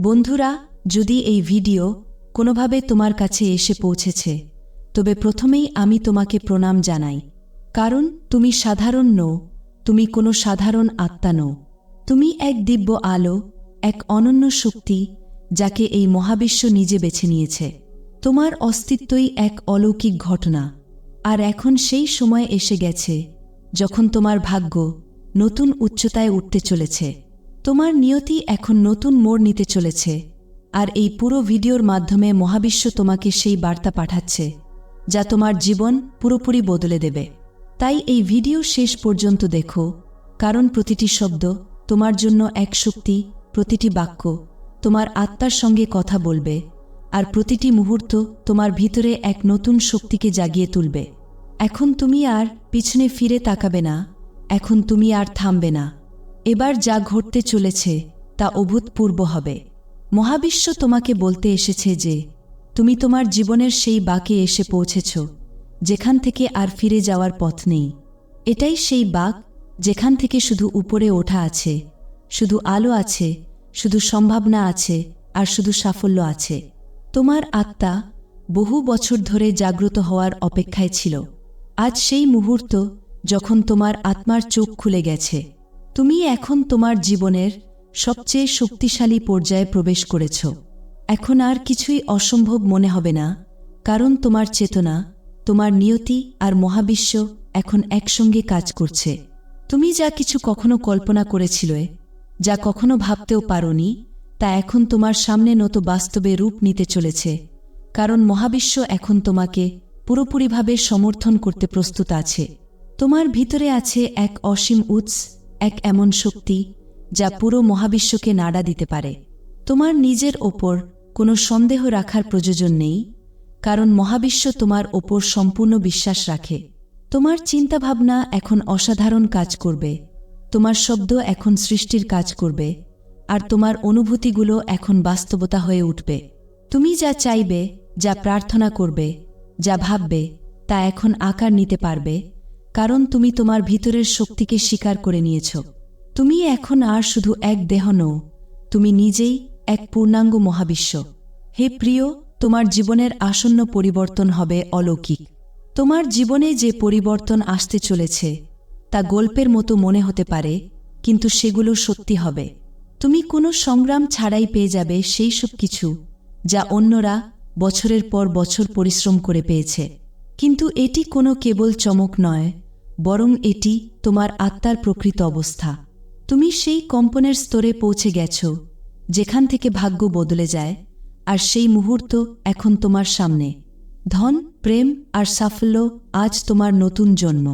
বন্ধুরা, যদি এই ভিডিও কোনোভাবে তোমার কাছে এসে পৌঁছেছে, তবে প্রথমেই আমি তোমাকে প্রণাম জানাই। কারণ তুমি সাধারণ নও, তুমি কোনো সাধারণ আত্মা নও। তুমি এক দিব্য আলো, এক অনন্য শক্তি, যাকে এই মহাবিশ্ব নিজে বেছে নিয়েছে। তোমার অস্তিত্বই এক অলৌকিক ঘটনা। আর এখন সেই সময় এসে গেছে, যখন তোমার ভাগ্য নতুন উচ্চতায় উঠতে চলেছে। তোমার নিয়তি এখন নতুন মোড় নিতে চলেছে, আর এই পুরো ভিডিওর মাধ্যমে মহাবিশ্ব তোমাকে সেই বার্তা পাঠাচ্ছে, যা তোমার জীবন পুরোপুরি বদলে দেবে। তাই এই ভিডিও শেষ পর্যন্ত দেখো, কারণ প্রতিটি শব্দ তোমার জন্য এক শক্তি, প্রতিটি বাক্য তোমার আত্মার সঙ্গে কথা বলবে, আর প্রতিটি মুহূর্ত তোমার ভিতরে এক নতুন শক্তিকে জাগিয়ে তুলবে। এখন তুমি আর পিছনে ফিরে তাকাবে না, এখন তুমি আর থামবে না। এবার যা ঘটতে চলেছে তা অভূতপূর্ব হবে। মহাবিশ্ব তোমাকে বলতে এসেছে যে, তুমি তোমার জীবনের সেই বাঁকে এসে পৌঁছেছ, যেখান থেকে আর ফিরে যাওয়ার পথ নেই। এটাই সেই বাঁক যেখান থেকে শুধু উপরে ওঠা আছে, শুধু আলো আছে, শুধু সম্ভাবনা আছে, আর শুধু সাফল্য আছে। তোমার আত্মা বহু বছর ধরে জাগ্রত হওয়ার অপেক্ষায় ছিল। আজ সেই মুহূর্ত যখন তোমার আত্মার চোখ খুলে গেছে। তুমি এখন তোমার জীবনের সবচেয়ে শক্তিশালী পর্যায়ে প্রবেশ করেছ। এখন আর কিছুই অসম্ভব মনে হবে না, কারণ তোমার চেতনা, তোমার নিয়তি আর মহাবিশ্ব এখন একসঙ্গে কাজ করছে। তুমি যা কিছু কখনো কল্পনা করেছিলে, যা কখনো ভাবতেও পারোনি, তা এখন তোমার সামনে নত বাস্তবে রূপ নিতে চলেছে, কারণ মহাবিশ্ব এখন তোমাকে পুরোপুরিভাবে সমর্থন করতে প্রস্তুত আছে। তোমার ভিতরে আছে এক অসীম উৎস এক এমন শক্তি যা পুরো মহাবিশ্বকে নাড়া দিতে পারে। তোমার নিজের ওপর কোনো সন্দেহ রাখার প্রয়োজন নেই, কারণ মহাবিশ্ব তোমার ওপর সম্পূর্ণ বিশ্বাস রাখে। তোমার চিন্তাভাবনা এখন অসাধারণ কাজ করবে, তোমার শব্দ এখন সৃষ্টির কাজ করবে, আর তোমার অনুভূতিগুলো এখন বাস্তবতা হয়ে উঠবে। তুমি যা চাইবে, যা প্রার্থনা করবে, যা ভাববে, তা এখন আকার নিতে পারবে কারণ তুমি তোমার ভিতরের শক্তিকে স্বীকার করে নিয়েছ। তুমি এখন আর শুধু এক দেহ নও, তুমি নিজেই এক পূর্ণাঙ্গ মহাবিশ্ব। হে প্রিয়, তোমার জীবনের আসন্ন পরিবর্তন হবে অলৌকিক। তোমার জীবনে যে পরিবর্তন আসতে চলেছে, তা গল্পের মতো মনে হতে পারে, কিন্তু সেগুলো সত্যি হবে। তুমি কোনো সংগ্রাম ছাড়াই পেয়ে যাবে সেই সব কিছু, যা অন্যরা বছরের পর বছর পরিশ্রম করে পেয়েছে। কিন্তু এটি কোনো কেবল চমক নয় বরং এটি তোমার আত্মার প্রকৃত অবস্থা। তুমি সেই কম্পনের স্তরে পৌঁছে গেছ, যেখান থেকে ভাগ্য বদলে যায়, আর সেই মুহূর্ত এখন তোমার সামনে। ধন, প্রেম আর সাফল্য আজ তোমার নতুন জন্ম।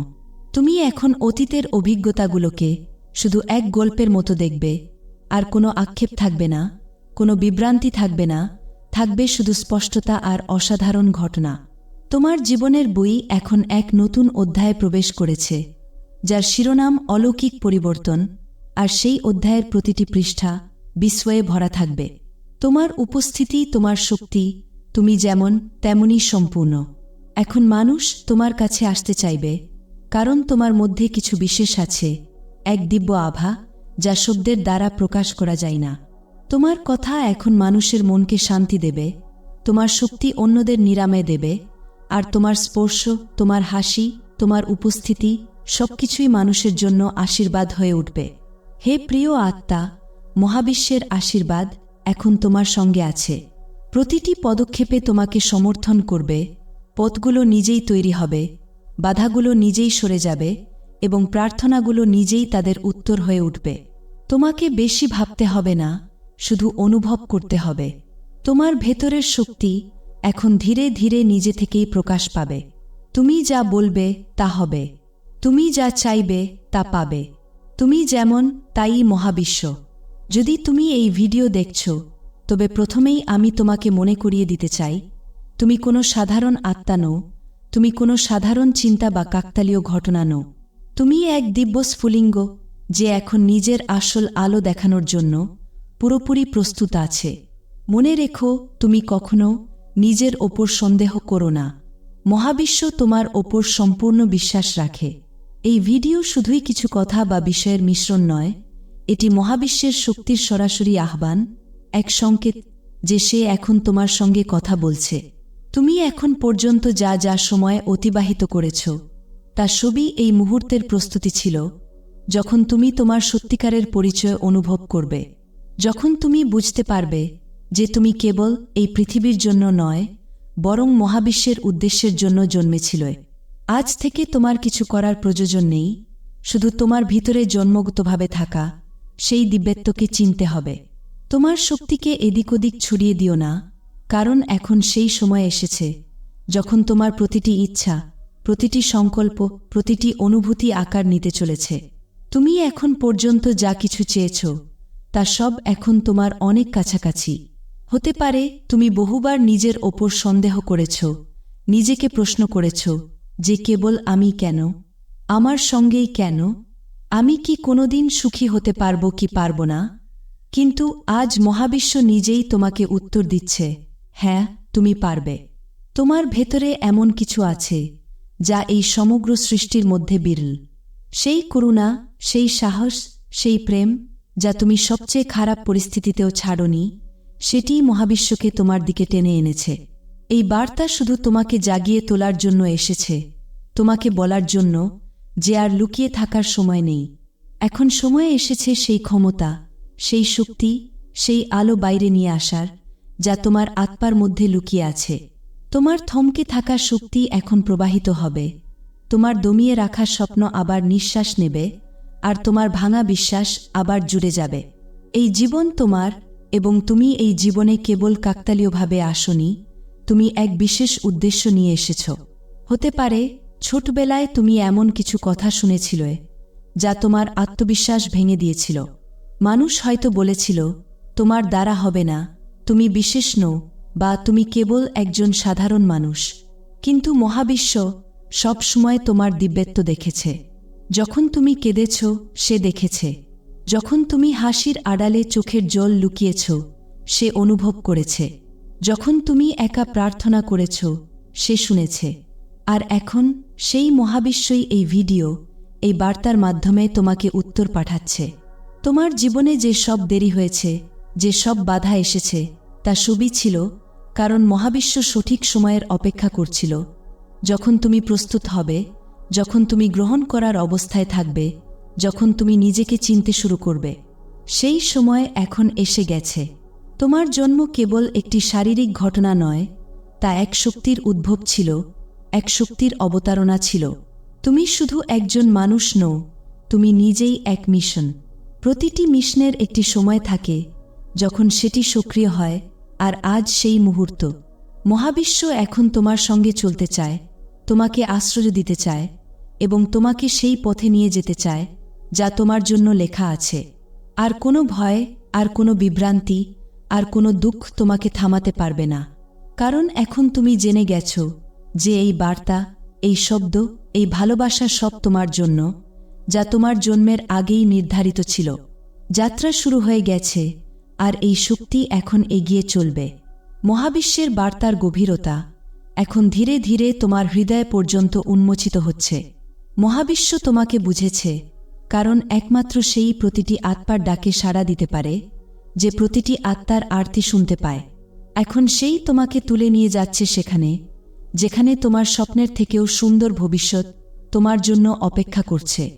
তুমি এখন অতীতের অভিজ্ঞতাগুলোকে শুধু এক গল্পের মতো দেখবে, আর কোনো আক্ষেপ থাকবে না, কোনো বিভ্রান্তি থাকবে না, থাকবে শুধু স্পষ্টতা আর অসাধারণ ঘটনা। তোমার জীবনের বই এখন এক নতুন অধ্যায়ে প্রবেশ করেছে, যার শিরোনাম অলৌকিক পরিবর্তন, আর সেই অধ্যায়ের প্রতিটি পৃষ্ঠা বিস্ময়ে ভরা থাকবে। তোমার উপস্থিতি, তোমার শক্তি, তুমি যেমন, তেমনই সম্পূর্ণ। এখন মানুষ তোমার কাছে আসতে চাইবে, কারণ তোমার মধ্যে কিছু বিশেষ আছে, এক দিব্য আভা, যা শব্দের দ্বারা প্রকাশ করা যায় না। তোমার কথা এখন মানুষের মনকে শান্তি দেবে, তোমার শক্তি অন্যদের নিরামে দেবে আর তোমার স্পর্শ, তোমার হাসি, তোমার উপস্থিতি সবকিছুই মানুষের জন্য আশীর্বাদ হয়ে উঠবে। হে প্রিয় আত্মা, মহাবিশ্বের আশীর্বাদ এখন তোমার সঙ্গে আছে। প্রতিটি পদক্ষেপে তোমাকে সমর্থন করবে, পথগুলো নিজেই তৈরি হবে, বাধাগুলো নিজেই সরে যাবে এবং প্রার্থনাগুলো নিজেই তাদের উত্তর হয়ে উঠবে। তোমাকে বেশি ভাবতে হবে না, শুধু অনুভব করতে হবে। তোমার ভেতরের শক্তি এখন ধীরে ধীরে নিজে থেকেই প্রকাশ পাবে। তুমি যা বলবে, তা হবে। তুমি যা চাইবে, তা পাবে। তুমি যেমন, তাই মহাবিশ্ব। যদি তুমি এই ভিডিও দেখছ, তবে প্রথমেই আমি তোমাকে মনে করিয়ে দিতে চাই, তুমি কোনো সাধারণ আত্মা নও, তুমি কোনো সাধারণ চিন্তা বা কাকতালীয় ঘটনা নও। তুমি এক দিব্য স্ফুলিঙ্গ, যে এখন নিজের আসল আলো দেখানোর জন্য পুরোপুরি প্রস্তুত আছে। মনে রেখো, তুমি কখনো নিজের ওপর সন্দেহ করো না। মহাবিশ্ব তোমার ওপর সম্পূর্ণ বিশ্বাস রাখে। এই ভিডিও শুধুই কিছু কথা বা বিষয়ের মিশ্রণ নয়, এটি মহাবিশ্বের শক্তির সরাসরি আহ্বান, এক সংকেত যে সে এখন তোমার সঙ্গে কথা বলছে। তুমি এখন পর্যন্ত যা যা সময় অতিবাহিত করেছ তা সবই এই মুহূর্তের প্রস্তুতি ছিল, যখন তুমি তোমার সত্যিকারের পরিচয় অনুভব করবে, যখন তুমি বুঝতে পারবে যে তুমি কেবল এই পৃথিবীর জন্য নয়, বরং মহাবিশ্বের উদ্দেশ্যের জন্য জন্মেছিল। আজ থেকে তোমার কিছু করার প্রয়োজন নেই, শুধু তোমার ভিতরে জন্মগতভাবে থাকা, সেই দিব্যত্বকে চিনতে হবে। তোমার শক্তিকে এদিক ওদিক ছড়িয়ে দিও না, কারণ এখন সেই সময় এসেছে, যখন তোমার প্রতিটি ইচ্ছা, প্রতিটি সংকল্প, প্রতিটি অনুভূতি আকার নিতে চলেছে। তুমি এখন পর্যন্ত যা কিছু চেয়েছ, তা সব এখন তোমার অনেক কাছাকাছি। হতে পারে তুমি বহুবার নিজের ওপর সন্দেহ করেছ, নিজেকে প্রশ্ন করেছ যে কেবল আমি কেন? আমার সঙ্গেই কেন? আমি কি কোনোদিন সুখী হতে পারব কি পারব না? কিন্তু আজ মহাবিশ্ব নিজেই তোমাকে উত্তর দিচ্ছে হ্যাঁ তুমি পারবে। তোমার ভেতরে এমন কিছু আছে যা এই সমগ্র সৃষ্টির মধ্যে বিরল। সেই করুণা, সেই সাহস, সেই প্রেম যা তুমি সবচেয়ে খারাপ পরিস্থিতিতেও ছাড়নি সেটিই মহাবিশ্বকে তোমার দিকে টেনে এনেছে। এই বার্তা শুধু তোমাকে জাগিয়ে তোলার জন্য এসেছে। তোমাকে বলার জন্য যে আর লুকিয়ে থাকার সময় নেই। এখন সময় এসেছে সেই ক্ষমতা, সেই শক্তি, সেই আলো বাইরে নিয়ে আসার, যা তোমার আত্মার মধ্যে লুকিয়ে আছে। তোমার থমকে থাকা শক্তি এখন প্রবাহিত হবে। তোমার দমিয়ে রাখা স্বপ্ন আবার নিঃশ্বাস নেবে, আর তোমার ভাঙা বিশ্বাস আবার জুড়ে যাবে। এই জীবন তোমার এবং তুমি এই জীবনে কেবল কাকতালীয়ভাবে আসনি, তুমি এক বিশেষ উদ্দেশ্য নিয়ে এসেছ। হতে পারে, ছোটবেলায় তুমি এমন কিছু কথা শুনেছিলে, যা তোমার আত্মবিশ্বাস ভেঙে দিয়েছিল। মানুষ হয়তো বলেছিল, তোমার দ্বারা হবে না, তুমি বিশেষ নও, বা তুমি কেবল একজন সাধারণ মানুষ। কিন্তু মহাবিশ্ব সবসময় তোমার দিব্যত্ব দেখেছে। যখন তুমি কেঁদেছ, সে দেখেছে। যখন তুমি হাসির আড়ালে চোখের জল লুকিয়েছ, সে অনুভব করেছে। যখন তুমি একা প্রার্থনা করেছ, সে শুনেছে। আর এখন সেই মহাবিশ্বই এই ভিডিও, এই বার্তার মাধ্যমে তোমাকে উত্তর পাঠাচ্ছে। তোমার জীবনে যে সব দেরি হয়েছে, যে সব বাধা এসেছে, তা সবই ছিল, কারণ মহাবিশ্ব সঠিক সময়ের অপেক্ষা করছিল। যখন তুমি প্রস্তুত হবে, যখন তুমি গ্রহণ করার অবস্থায় থাকবে যখন তুমি নিজেকে চিনতে শুরু করবে। সেই সময় এখন এসে গেছে। তোমার জন্ম কেবল একটি শারীরিক ঘটনা নয়, তা এক শক্তির উদ্ভব ছিল, এক শক্তির অবতারণা ছিল। তুমি শুধু একজন মানুষ নও, তুমি নিজেই এক মিশন। প্রতিটি মিশনের একটি সময় থাকে, যখন সেটি সক্রিয় হয়, আর আজ সেই মুহূর্ত। মহাবিশ্ব এখন তোমার সঙ্গে চলতে চায়, তোমাকে আশ্রয় দিতে চায়, এবং তোমাকে সেই পথে নিয়ে যেতে চায়। যা তোমার জন্য লেখা আছে। আর কোনো ভয়, আর কোনো বিভ্রান্তি, আর কোনো দুঃখ তোমাকে থামাতে পারবে না। কারণ এখন তুমি জেনে গেছ যে এই বার্তা, এই শব্দ, এই ভালোবাসা সব তোমার জন্য, যা তোমার জন্মের আগেই নির্ধারিত ছিল। যাত্রা শুরু হয়ে গেছে, আর এই শক্তি এখন এগিয়ে চলবে। মহাবিশ্বের বার্তার গভীরতা এখন ধীরে ধীরে তোমার হৃদয় পর্যন্ত উন্মোচিত হচ্ছে। মহাবিশ্ব তোমাকে বুঝেছে কারণ একমাত্র সেই প্রতিটি আত্মার ডাকে সাড়া দিতে পারে, যে প্রতিটি আত্মার আরতি শুনতে পায়। এখন সেই তোমাকে তুলে নিয়ে যাচ্ছে সেখানে, যেখানে তোমার স্বপ্নের থেকেও সুন্দর ভবিষ্যৎ তোমার জন্য অপেক্ষা করছে।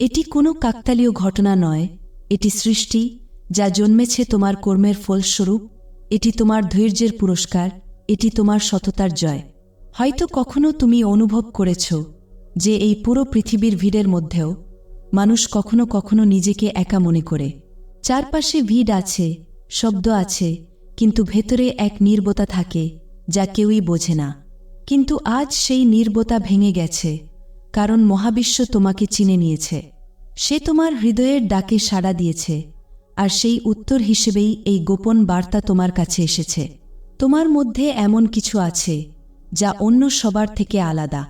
এটি কোনো কাকতালীয় ঘটনা নয়, এটি সৃষ্টি, যা জন্মেছে তোমার কর্মের ফলস্বরূপ, এটি তোমার ধৈর্যের পুরস্কার, এটি তোমার সততার জয়। হয়তো কখনো তুমি অনুভব করেছ যে এই পুরো পৃথিবীর ভিড়ের মধ্যেও মানুষ কখনো কখনো নিজেকে একা মনে করে। চারপাশে ভিড় আছে, শব্দ আছে, কিন্তু ভেতরে এক নির্বতা থাকে, যা কেউই বোঝে না। কিন্তু আজ সেই নির্বতা ভেঙে গেছে, কারণ মহাবিশ্ব তোমাকে চিনে নিয়েছে। সে তোমার হৃদয়ের ডাকে সাড়া দিয়েছে, আর সেই উত্তর হিসেবেই এই গোপন বার্তা তোমার কাছে এসেছে। তোমার মধ্যে এমন কিছু আছে, যা অন্য সবার থেকে আলাদা।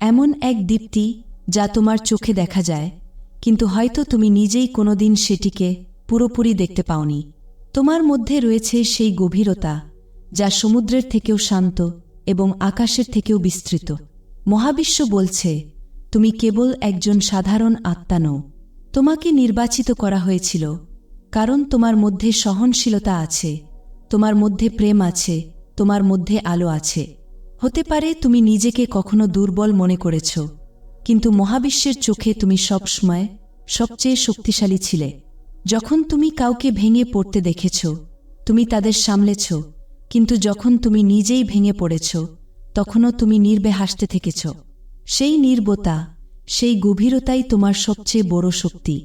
এমন এক দীপ্তি, যা তোমার চোখে দেখা যায় কিন্তু হয়তো তুমি নিজেই কোনোদিন সেটিকে পুরোপুরি দেখতে পাওনি। তোমার মধ্যে রয়েছে সেই গভীরতা, যা সমুদ্রের থেকেও শান্ত এবং আকাশের থেকেও বিস্তৃত। মহাবিশ্ব বলছে, তুমি কেবল একজন সাধারণ আত্মা নও। তোমাকে নির্বাচিত করা হয়েছিল, কারণ তোমার মধ্যে সহনশীলতা আছে, তোমার মধ্যে প্রেম আছে, তোমার মধ্যে আলো আছে। হতে পারে তুমি নিজেকে কখনো দুর্বল মনে করেছ কিন্তু মহাবিশ্বের চোখে তুমি সবসময় সবচেয়ে শক্তিশালী ছিলে। যখন তুমি কাউকে ভেঙে পড়তে দেখেছ, তুমি তাদের সামলেছ, কিন্তু যখন তুমি নিজেই ভেঙে পড়েছ, তখনও তুমি নির্বে হাসতে থেকেছ। সেই নির্বতা, সেই গভীরতাই তোমার সবচেয়ে বড় শক্তি।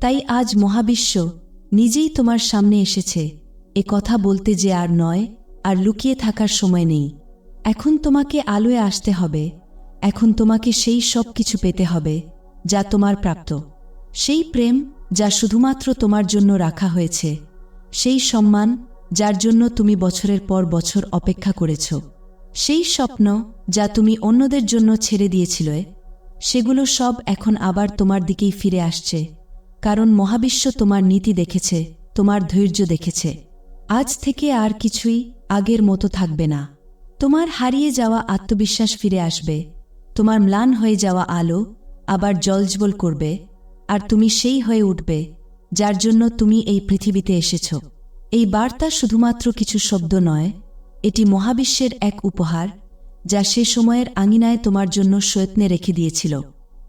তাই আজ মহাবিশ্ব নিজেই তোমার সামনে এসেছে, এ কথা বলতে যে আর নয়, আর লুকিয়ে থাকার সময় নেই। এখন তোমাকে আলোয় আসতে হবে এখন তোমাকে সেই সব কিছু পেতে হবে, যা তোমার প্রাপ্ত। সেই প্রেম যা শুধুমাত্র তোমার জন্য রাখা হয়েছে, সেই সম্মান যার জন্য তুমি বছরের পর বছর অপেক্ষা করেছ। সেই স্বপ্ন যা তুমি অন্যদের জন্য ছেড়ে দিয়েছিলে, সেগুলো সব এখন আবার তোমার দিকেই ফিরে আসছে, কারণ মহাবিশ্ব তোমার নীতি দেখেছে, তোমার ধৈর্য দেখেছে। আজ থেকে আর কিছুই আগের মতো থাকবে না। তোমার হারিয়ে যাওয়া আত্মবিশ্বাস ফিরে আসবে। তোমার ম্লান হয়ে যাওয়া আলো আবার জলজবল করবে, আর তুমি সেই হয়ে উঠবে, যার জন্য তুমি এই পৃথিবীতে এসেছ। এই বার্তা শুধুমাত্র কিছু শব্দ নয়, এটি মহাবিশ্বের এক উপহার, যা সে সময়ের আঙিনায় তোমার জন্য সয়ত্নে রেখে দিয়েছিল।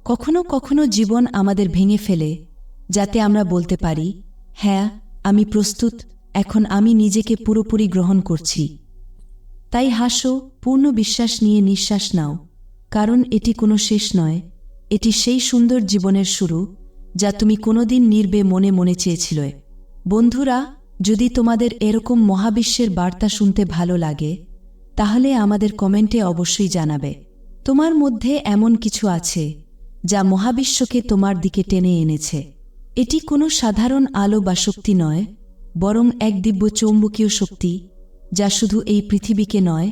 কখনো কখনো জীবন আমাদের ভেঙে ফেলে, যাতে আমরা বলতে পারি হ্যাঁ আমি প্রস্তুত, এখন আমি নিজেকে পুরোপুরি গ্রহণ করছি। তাই হাসো, পূর্ণ বিশ্বাস নিয়ে নিঃশ্বাস নাও। কারণ এটি কোনো শেষ নয়। এটি সেই সুন্দর জীবনের শুরু, যা তুমি কোনোদিন নির্বে মনে মনে চেয়েছিলে। বন্ধুরা, যদি তোমাদের এরকম মহাবিশ্বের বার্তা শুনতে ভালো লাগে, তাহলে আমাদের কমেন্টে অবশ্যই জানাবে। তোমার মধ্যে এমন কিছু আছে, যা মহাবিশ্বকে তোমার দিকে টেনে এনেছে। এটি কোনো সাধারণ আলো বা শক্তি নয়, বরং এক দিব্য চৌম্বকীয় শক্তি, যা শুধু এই পৃথিবীকে নয়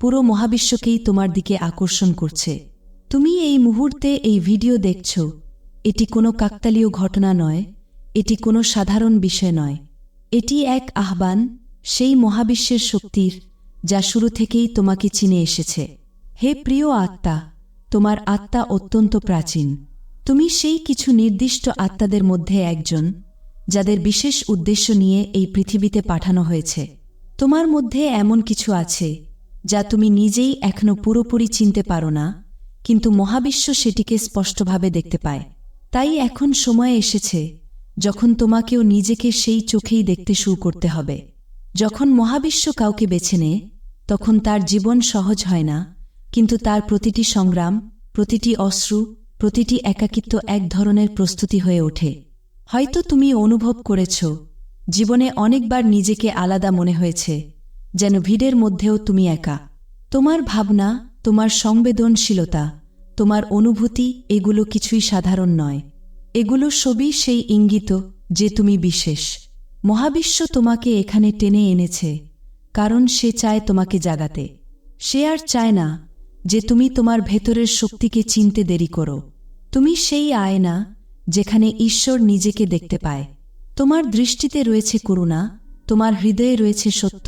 পুরো মহাবিশ্বকেই তোমার দিকে আকর্ষণ করছে। তুমি এই মুহূর্তে এই ভিডিও দেখছ। এটি কোনো কাকতালীয় ঘটনা নয়, এটি কোনো সাধারণ বিষয় নয়। এটি এক আহ্বান, সেই মহাবিশ্বের শক্তির, যা শুরু থেকেই তোমাকে চিনে এসেছে। হে প্রিয় আত্মা, তোমার আত্মা অত্যন্ত প্রাচীন। তুমি সেই কিছু নির্দিষ্ট আত্মাদের মধ্যে একজন, যাদের বিশেষ উদ্দেশ্য নিয়ে এই পৃথিবীতে পাঠানো হয়েছে। তোমার মধ্যে এমন কিছু আছে যা তুমি নিজেই এখনও পুরোপুরি চিনতে পারো না, কিন্তু মহাবিশ্ব সেটিকে স্পষ্টভাবে দেখতে পায়। তাই এখন সময় এসেছে যখন তোমাকেও নিজেকে সেই চোখেই দেখতে শুরু করতে হবে। যখন মহাবিশ্ব কাউকে বেছে নেয় তখন তার জীবন সহজ হয় না, কিন্তু তার প্রতিটি সংগ্রাম, প্রতিটি অশ্রু, প্রতিটি একাকিত্ব এক ধরনের প্রস্তুতি হয়ে ওঠে। হয়তো তুমি অনুভব করেছ, জীবনে অনেকবার নিজেকে আলাদা মনে হয়েছে যেন ভিড়ের মধ্যেও তুমি একা। তোমার ভাবনা, তোমার সংবেদনশীলতা, তোমার অনুভূতি এগুলো কিছুই সাধারণ নয়। এগুলো সবই সেই ইঙ্গিত যে তুমি বিশেষ। মহাবিশ্ব তোমাকে এখানে টেনে এনেছে, কারণ সে চায় তোমাকে জাগাতে। সে আর চায় না যে তুমি তোমার ভেতরের শক্তিকে চিনতে দেরি করো। তুমি সেই আয়না যেখানে ঈশ্বর নিজেকে দেখতে পায়। তোমার দৃষ্টিতে রয়েছে করুণা, তোমার হৃদয়ে রয়েছে সত্য।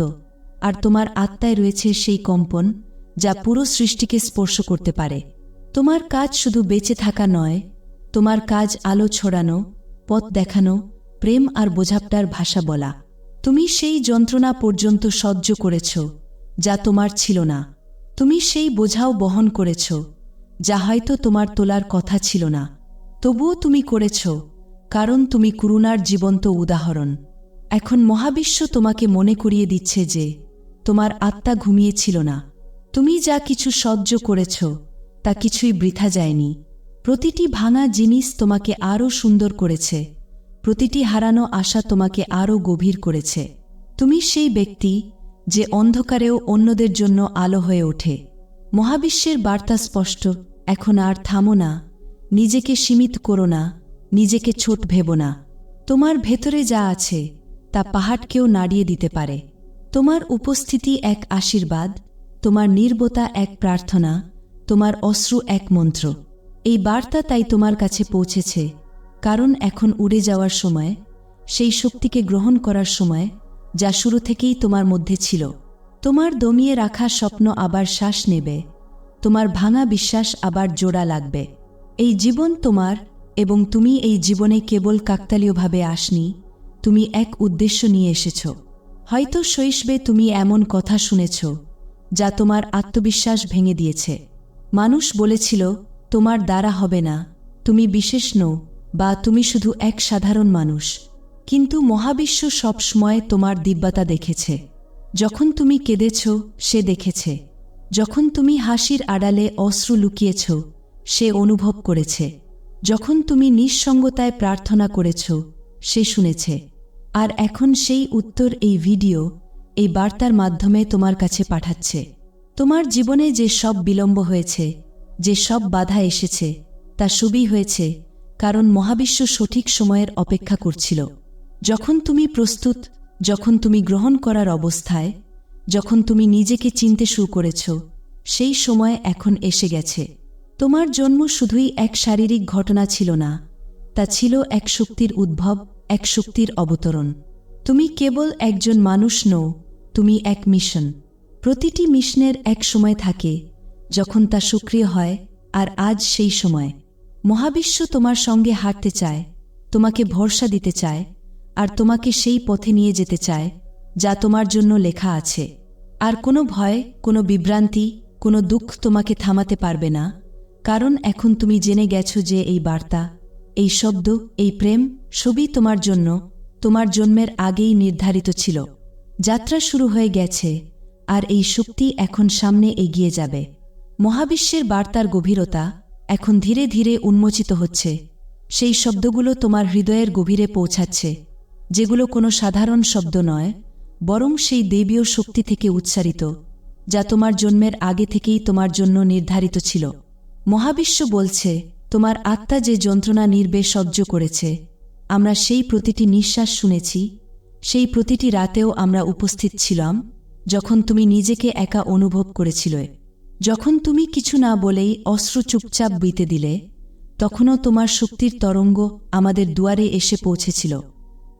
আর তোমার আত্মায় রয়েছে সেই কম্পন, যা পুরো সৃষ্টিকে স্পর্শ করতে পারে। তোমার কাজ শুধু বেঁচে থাকা নয়, তোমার কাজ আলো ছড়ানো, পথ দেখানো, প্রেম আর বোঝাপটার ভাষা বলা। তুমি সেই যন্ত্রণা পর্যন্ত সহ্য করেছ, যা তোমার ছিল না। তুমি সেই বোঝাও বহন করেছ, যা হয়তো তোমার তোলার কথা ছিল না। তবুও তুমি করেছ, কারণ তুমি করুণার জীবন্ত উদাহরণ। এখন মহাবিশ্ব তোমাকে মনে করিয়ে দিচ্ছে যে তোমার আত্মা ঘুমিয়েছিল না। তুমি যা কিছু সহ্য করেছ, তা কিছুই বৃথা যায়নি। প্রতিটি ভাঙা জিনিস তোমাকে আরও সুন্দর করেছে। প্রতিটি হারানো আশা তোমাকে আরও গভীর করেছে। তুমি সেই ব্যক্তি যে অন্ধকারেও অন্যদের জন্য আলো হয়ে ওঠে। মহাবিশ্বের বার্তা স্পষ্ট, এখন আর থামো না। নিজেকে সীমিত করো না, নিজেকে ছোট ভেব না। তোমার ভেতরে যা আছে, তা পাহাড়কেও নাড়িয়ে দিতে পারে। তোমার উপস্থিতি এক আশীর্বাদ, তোমার নির্বতা এক প্রার্থনা, তোমার অশ্রু এক মন্ত্র। এই বার্তা তাই তোমার কাছে পৌঁছেছে, কারণ এখন উড়ে যাওয়ার সময়, সেই শক্তিকে গ্রহণ করার সময়, যা শুরু থেকেই তোমার মধ্যে ছিল। তোমার দমিয়ে রাখা স্বপ্ন আবার শ্বাস নেবে, তোমার ভাঙা বিশ্বাস আবার জোড়া লাগবে। এই জীবন তোমার এবং তুমি এই জীবনে কেবল কাকতালীয়ভাবে আসনি, তুমি এক উদ্দেশ্য নিয়ে এসেছ। হয়তো শৈশবে তুমি এমন কথা শুনেছ, যা তোমার আত্মবিশ্বাস ভেঙে দিয়েছে। মানুষ বলেছিল, তোমার দ্বারা হবে না, তুমি বিশেষ নও, বা তুমি শুধু এক সাধারণ মানুষ। কিন্তু মহাবিশ্ব সবসময় তোমার দিব্যতা দেখেছে। যখন তুমি কেঁদেছ, সে দেখেছে। যখন তুমি হাসির আড়ালে অশ্রু লুকিয়েছ, সে অনুভব করেছে। যখন তুমি নিঃসঙ্গতায় প্রার্থনা করেছ, সে শুনেছে। আর এখন সেই উত্তর এই ভিডিও, এই বার্তার মাধ্যমে তোমার কাছে পাঠাচ্ছে। তোমার জীবনে যে সব বিলম্ব হয়েছে, যে সব বাধা এসেছে, তা সুবি হয়েছে কারণ মহাবিশ্ব সঠিক সময়ের অপেক্ষা করছিল। যখন তুমি প্রস্তুত, যখন তুমি গ্রহণ করার অবস্থায়, যখন তুমি নিজেকে চিনতে শুরু করেছ, সেই সময় এখন এসে গেছে। তোমার জন্ম শুধুই এক শারীরিক ঘটনা ছিল না, তা ছিল এক শক্তির উদ্ভব এক শক্তির অবতরণ। তুমি কেবল একজন মানুষ নও, তুমি এক মিশন। প্রতিটি মিশনের এক সময় থাকে, যখন তা সক্রিয় হয়, আর আজ সেই সময়। মহাবিশ্ব তোমার সঙ্গে হাঁটতে চায়, তোমাকে ভরসা দিতে চায়, আর তোমাকে সেই পথে নিয়ে যেতে চায়, যা তোমার জন্য লেখা আছে। আর কোনো ভয়, কোনো বিভ্রান্তি, কোনো দুঃখ তোমাকে থামাতে পারবে না, কারণ এখন তুমি জেনে গেছো যে এই বার্তা এই শব্দ, এই প্রেম সবই তোমার জন্য, তোমার জন্মের আগেই নির্ধারিত ছিল। যাত্রা শুরু হয়ে গেছে, আর এই শক্তি এখন সামনে এগিয়ে যাবে। মহাবিশ্বের বার্তার গভীরতা এখন ধীরে ধীরে উন্মোচিত হচ্ছে। সেই শব্দগুলো তোমার হৃদয়ের গভীরে পৌঁছাচ্ছে, যেগুলো কোনো সাধারণ শব্দ নয়, বরং সেই দেবীয় শক্তি থেকে উচ্চারিত, যা তোমার জন্মের আগে থেকেই তোমার জন্য নির্ধারিত ছিল। মহাবিশ্ব বলছে তোমার আত্মা যে যন্ত্রণা নির্বে সহ্য করেছে, আমরা সেই প্রতিটি নিঃশ্বাস শুনেছি, সেই প্রতিটি রাতেও আমরা উপস্থিত ছিলাম, যখন তুমি নিজেকে একা অনুভব করেছিলে। যখন তুমি কিছু না বলেই অস্ত্র চুপচাপ বইতে দিলে, তখনও তোমার শক্তির তরঙ্গ আমাদের দুয়ারে এসে পৌঁছেছিল।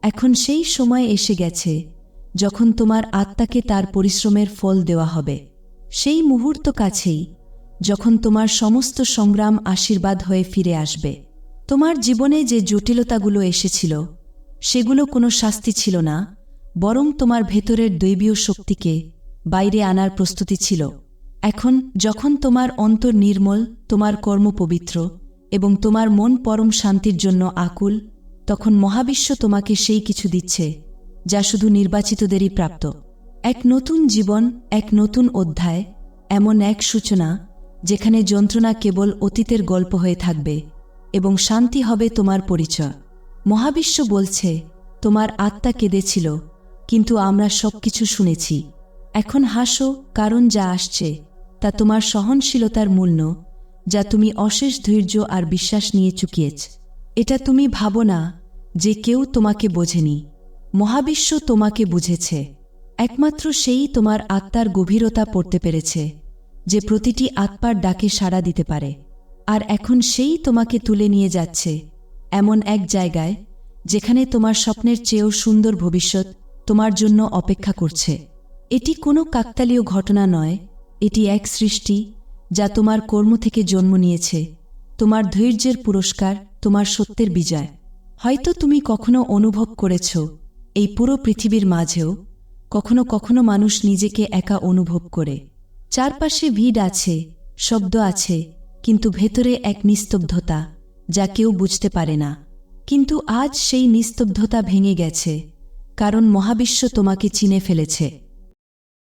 এখন সেই সময় এসে গেছে, যখন তোমার আত্মাকে তার পরিশ্রমের ফল দেওয়া হবে। সেই মুহূর্ত কাছেই যখন তোমার সমস্ত সংগ্রাম আশীর্বাদ হয়ে ফিরে আসবে। তোমার জীবনে যে জটিলতাগুলো এসেছিল, সেগুলো কোনো শাস্তি ছিল না, বরং তোমার ভেতরের দৈবীয় শক্তিকে বাইরে আনার প্রস্তুতি ছিল। এখন যখন তোমার অন্তর নির্মল, তোমার কর্ম পবিত্র এবং তোমার মন পরম শান্তির জন্য আকুল, তখন মহাবিশ্ব তোমাকে সেই কিছু দিচ্ছে, যা শুধু নির্বাচিতদেরই প্রাপ্ত। এক নতুন জীবন, এক নতুন অধ্যায়, এমন এক সূচনা যেখানে যন্ত্রণা কেবল অতীতের গল্প হয়ে থাকবে এবং শান্তি হবে তোমার পরিচয়। মহাবিশ্ব বলছে, তোমার আত্মা কেঁদেছিল, কিন্তু আমরা সব কিছু শুনেছি। এখন হাসো, কারণ যা আসছে, তা তোমার সহনশীলতার মূল্য যা তুমি অশেষ ধৈর্য আর বিশ্বাস নিয়ে চুকিয়েছ। এটা তুমি ভাবো না যে কেউ তোমাকে বোঝেনি। মহাবিশ্ব তোমাকে বুঝেছে। একমাত্র সেই তোমার আত্মার গভীরতা পড়তে পেরেছে। যে প্রতিটি আত্মার ডাকে সাড়া দিতে পারে। আর এখন সেই তোমাকে তুলে নিয়ে যাচ্ছে, এমন এক জায়গায়, যেখানে তোমার স্বপ্নের চেয়েও সুন্দর ভবিষ্যৎ তোমার জন্য অপেক্ষা করছে। এটি কোনো কাকতালীয় ঘটনা নয়, এটি এক সৃষ্টি যা তোমার কর্ম থেকে জন্ম নিয়েছে, তোমার ধৈর্যের পুরস্কার, তোমার সত্যের বিজয়। হয়তো তুমি কখনো অনুভব করেছ, এই পুরো পৃথিবীর মাঝেও কখনো কখনো মানুষ নিজেকে একা অনুভব করে। চারপাশে ভিড় আছে, শব্দ আছে, কিন্তু ভেতরে এক নিস্তব্ধতা, যা কেউ বুঝতে পারে না। কিন্তু আজ সেই নিস্তব্ধতা ভেঙে গেছে, কারণ মহাবিশ্ব তোমাকে চিনে ফেলেছে।